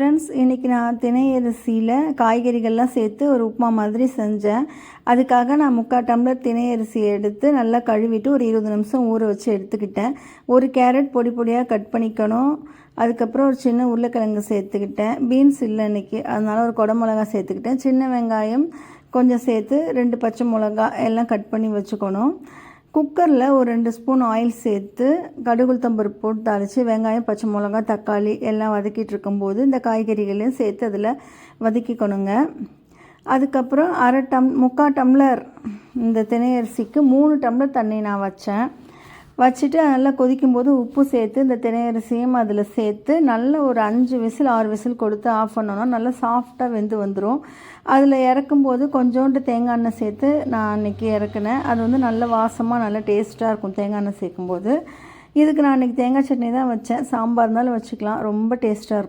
Friends இன்றைக்கி நான் தினையரிசியில் காய்கறிகள்லாம் சேர்த்து ஒரு உப்புமா மாதிரி செஞ்சேன். அதுக்காக நான் முக்கால் டம்ளர் திணை அரிசி எடுத்து நல்லா கழுவிட்டு ஒரு இருபது நிமிஷம் ஊற வச்சு எடுத்துக்கிட்டேன். ஒரு கேரட் பொடி பொடியாக கட் பண்ணிக்கணும். அதுக்கப்புறம் ஒரு சின்ன உருளைக்கிழங்கு சேர்த்துக்கிட்டேன். பீன்ஸ் இல்லை இன்றைக்கி அதனால் ஒரு குடமிளகா சேர்த்துக்கிட்டேன். சின்ன வெங்காயம் கொஞ்சம் சேர்த்து ரெண்டு பச்சை மிளகா எல்லாம் கட் பண்ணி வச்சுக்கணும். குக்கரில் ஒரு ரெண்டு ஸ்பூன் ஆயில் சேர்த்து கடுகுளுத்தம்பருப்பு போட்டு தாளித்து வெங்காயம் பச்சை மிளகா தக்காளி எல்லாம் வதக்கிட்டு இருக்கும்போது இந்த காய்கறிகளையும் சேர்த்து அதில் வதக்கிக்கணுங்க. அதுக்கப்புறம் அரை டம் முக்கால் டம்ளர் இந்த தினையரிசிக்கு மூணு டம்ளர் தண்ணி நான் வச்சேன். வச்சுட்டு நல்லா கொதிக்கும் போது உப்பு சேர்த்து இந்த தினையரிசியும் அதில் சேர்த்து நல்ல ஒரு அஞ்சு விசில் ஆறு விசில் கொடுத்து ஆஃப் பண்ணோன்னா நல்லா சாஃப்டாக வெந்து வந்துடும் அதில் இறக்கும்போது கொஞ்சோண்டு தேங்காய் எண்ணெய் சேர்த்து நான் அன்றைக்கி இறக்குனேன். அது வந்து நல்ல வாசமாக நல்ல டேஸ்ட்டாக இருக்கும் தேங்காய் எண்ணெய் சேர்க்கும்போது. இதுக்கு நான் அன்றைக்கி தேங்காய் சட்னி தான் வச்சேன். சாம்பார் இருந்தாலும் வச்சுக்கலாம். ரொம்ப டேஸ்ட்டாக இருக்கும்.